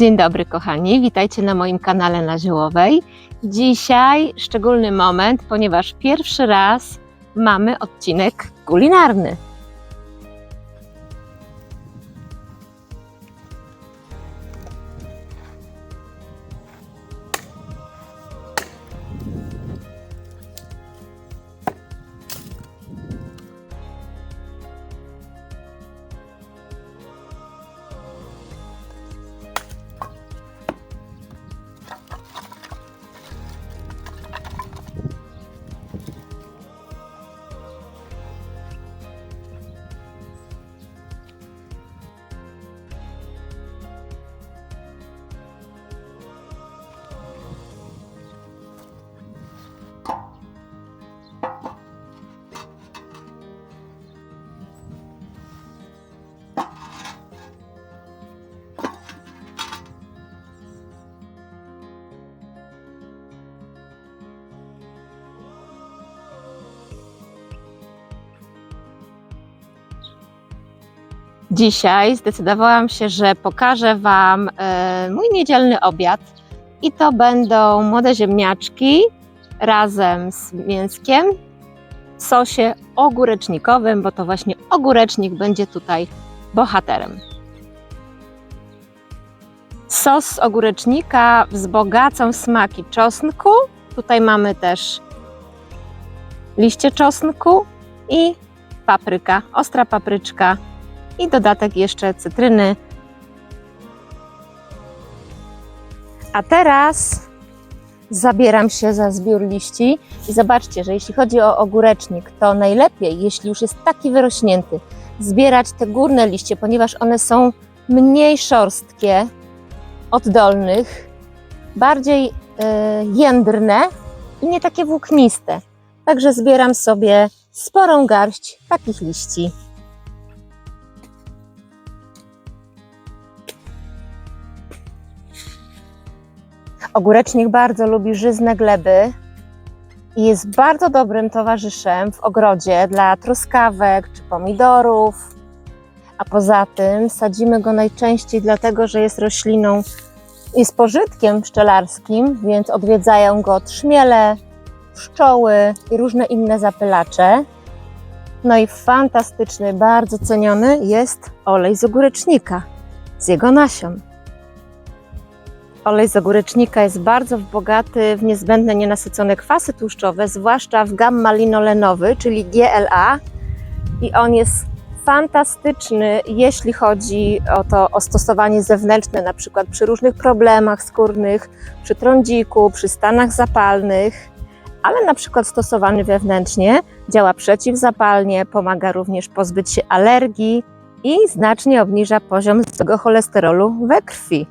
Dzień dobry kochani, witajcie na moim kanale na Ziołowej. Dzisiaj szczególny moment, ponieważ pierwszy raz mamy odcinek kulinarny. Dzisiaj zdecydowałam się, że pokażę Wam e, mój niedzielny obiad i to będą młode ziemniaczki razem z mięskiem w sosie ogórecznikowym, bo to właśnie ogórecznik będzie tutaj bohaterem. Sos z ogórecznika wzbogacą smaki czosnku. Tutaj mamy też liście czosnku i papryka, ostra papryczka i dodatek jeszcze cytryny. A teraz zabieram się za zbiór liści i zobaczcie, że jeśli chodzi o ogórecznik, to najlepiej, jeśli już jest taki wyrośnięty, zbierać te górne liście, ponieważ one są mniej szorstkie od dolnych, bardziej e, jędrne i nie takie włókniste. Także zbieram sobie sporą garść takich liści. Ogórecznik bardzo lubi żyzne gleby i jest bardzo dobrym towarzyszem w ogrodzie dla truskawek czy pomidorów. A poza tym sadzimy go najczęściej dlatego, że jest rośliną i z pożytkiem pszczelarskim, więc odwiedzają go trzmiele, pszczoły i różne inne zapylacze. No i fantastyczny, bardzo ceniony jest olej z ogórecznika, z jego nasion. Olej z ogórecznika jest bardzo bogaty w niezbędne nienasycone kwasy tłuszczowe, zwłaszcza w gamma-linolenowy, czyli GLA. I on jest fantastyczny, jeśli chodzi o to o stosowanie zewnętrzne, na przykład przy różnych problemach skórnych, przy trądziku, przy stanach zapalnych, ale na przykład stosowany wewnętrznie działa przeciwzapalnie, pomaga również pozbyć się alergii i znacznie obniża poziom złego cholesterolu we krwi.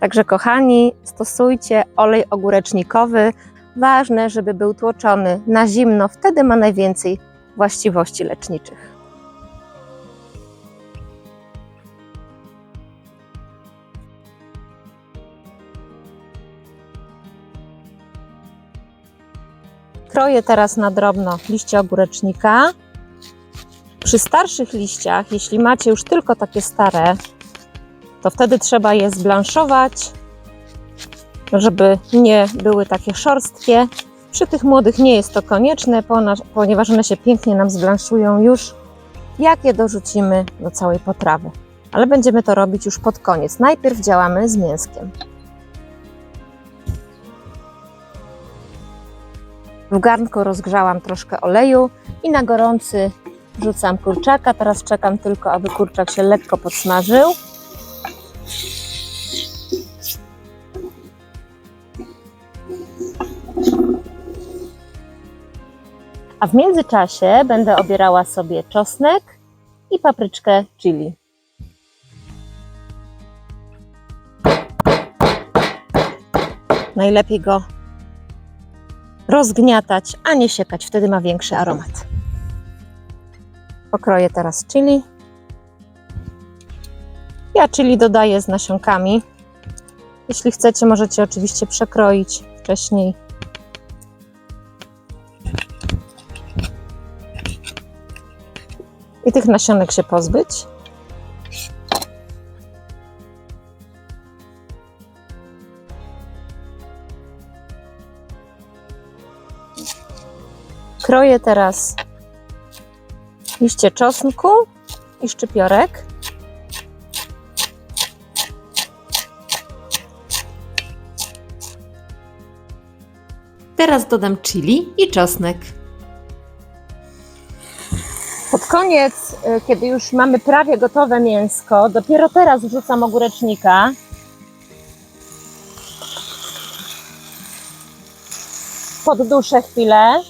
Także kochani, stosujcie olej ogórecznikowy. Ważne, żeby był tłoczony na zimno, wtedy ma najwięcej właściwości leczniczych. Kroję teraz na drobno liście ogórecznika. Przy starszych liściach, jeśli macie już tylko takie stare, to wtedy trzeba je zblanszować, żeby nie były takie szorstkie. Przy tych młodych nie jest to konieczne, ponieważ one się pięknie nam zblanszują już, jak je dorzucimy do całej potrawy. Ale będziemy to robić już pod koniec. Najpierw działamy z mięskiem. W garnku rozgrzałam troszkę oleju i na gorący rzucam kurczaka. Teraz czekam tylko, aby kurczak się lekko podsmażył. A w międzyczasie będę obierała sobie czosnek i papryczkę chili. Najlepiej go rozgniatać, a nie siekać, wtedy ma większy aromat. Pokroję teraz chili. Ja chili dodaję z nasionkami. Jeśli chcecie, możecie oczywiście przekroić wcześniej. tych nasionek się pozbyć. Kroję teraz liście czosnku i szczypiorek. Teraz dodam chili i czosnek. Koniec, y, kiedy już mamy prawie gotowe mięsko, dopiero teraz wrzucam ogórecznika. Podduszę chwilę.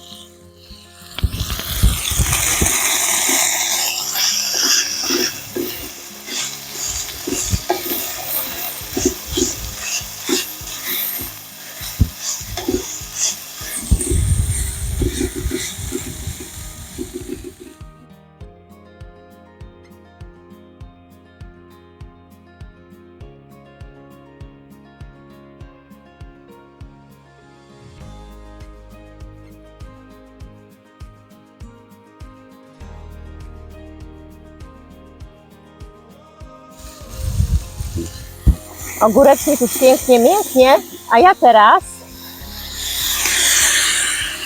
Ogórecznik już pięknie mięknie, a ja teraz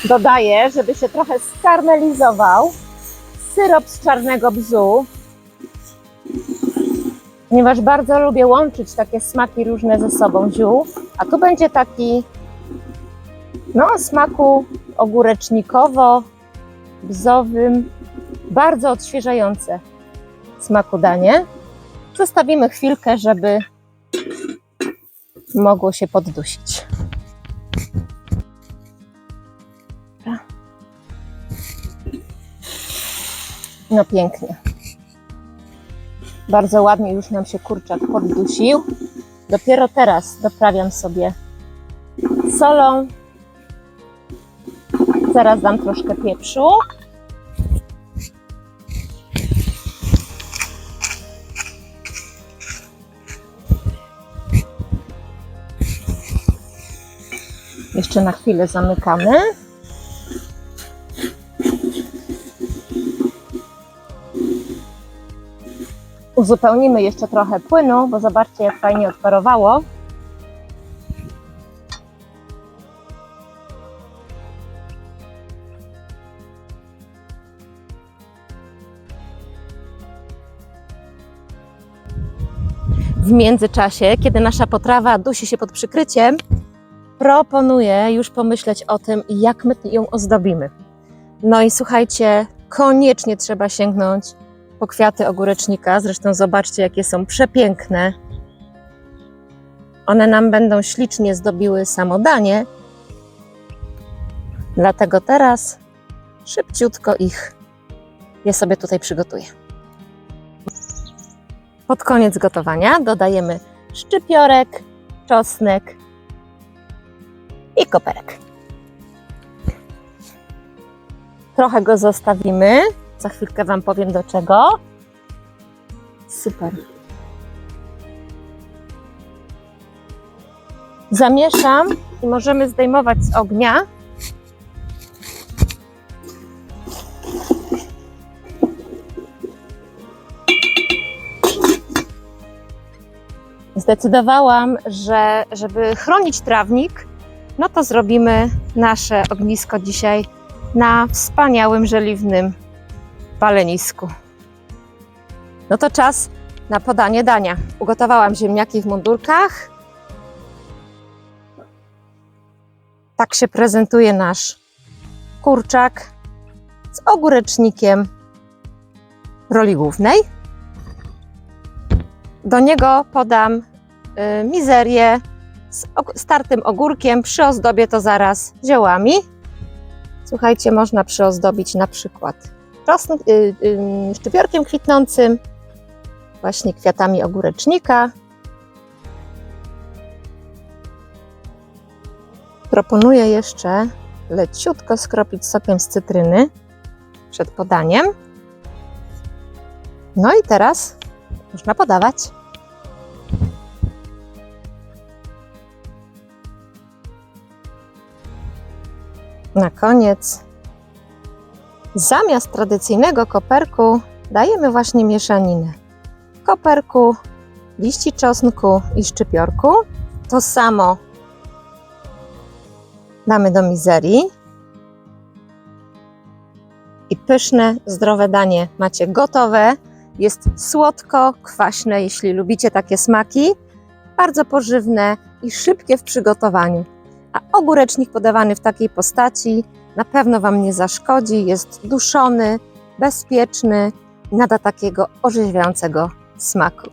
dodaję, żeby się trochę skarmelizował, syrop z czarnego bzu, ponieważ bardzo lubię łączyć takie smaki różne ze sobą ziół, a tu będzie taki no smaku ogórecznikowo-bzowym, bardzo odświeżające smaku danie. Zostawimy chwilkę, żeby mogło się poddusić. No pięknie. Bardzo ładnie już nam się kurczak poddusił. Dopiero teraz doprawiam sobie solą. Zaraz dam troszkę pieprzu. Jeszcze na chwilę zamykamy. Uzupełnimy jeszcze trochę płynu, bo zobaczcie, jak fajnie odparowało. W międzyczasie, kiedy nasza potrawa dusi się pod przykryciem, proponuję już pomyśleć o tym, jak my ją ozdobimy. No i słuchajcie, koniecznie trzeba sięgnąć po kwiaty ogórecznika. Zresztą zobaczcie, jakie są przepiękne. One nam będą ślicznie zdobiły samo danie. Dlatego teraz szybciutko ich je sobie tutaj przygotuję. Pod koniec gotowania dodajemy szczypiorek, czosnek, i koperek. Trochę go zostawimy. Za chwilkę Wam powiem do czego. Super. Zamieszam i możemy zdejmować z ognia. Zdecydowałam, że żeby chronić trawnik, no to zrobimy nasze ognisko dzisiaj na wspaniałym, żeliwnym palenisku. No to czas na podanie dania. Ugotowałam ziemniaki w mundurkach. Tak się prezentuje nasz kurczak z ogórecznikiem roli głównej. Do niego podam y, mizerię z startym ogórkiem. Przyozdobię to zaraz ziołami. Słuchajcie, można przyozdobić na przykład czosn- y, y, szczypiorkiem kwitnącym, właśnie kwiatami ogórecznika. Proponuję jeszcze leciutko skropić sokiem z cytryny przed podaniem. No i teraz można podawać. Na koniec, zamiast tradycyjnego koperku, dajemy właśnie mieszaninę koperku, liści czosnku i szczypiorku. To samo damy do mizerii. pyszne, zdrowe danie macie gotowe. Jest słodko, kwaśne, jeśli lubicie takie smaki, bardzo pożywne i szybkie w przygotowaniu. A ogórecznik podawany w takiej postaci na pewno Wam nie zaszkodzi, jest duszony, bezpieczny, nada takiego orzeźwiającego smaku.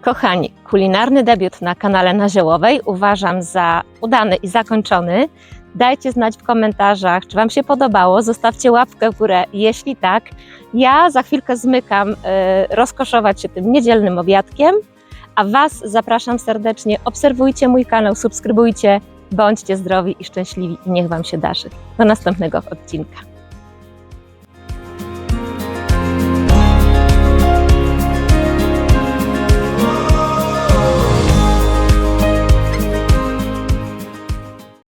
Kochani, kulinarny debiut na kanale Naziołowej uważam za udany i zakończony. Dajcie znać w komentarzach, czy Wam się podobało. Zostawcie łapkę w górę, jeśli tak. Ja za chwilkę zmykam e, rozkoszować się tym niedzielnym obiadkiem, a Was zapraszam serdecznie. Obserwujcie mój kanał, subskrybujcie, bądźcie zdrowi i szczęśliwi i niech Wam się darzy. Do następnego odcinka.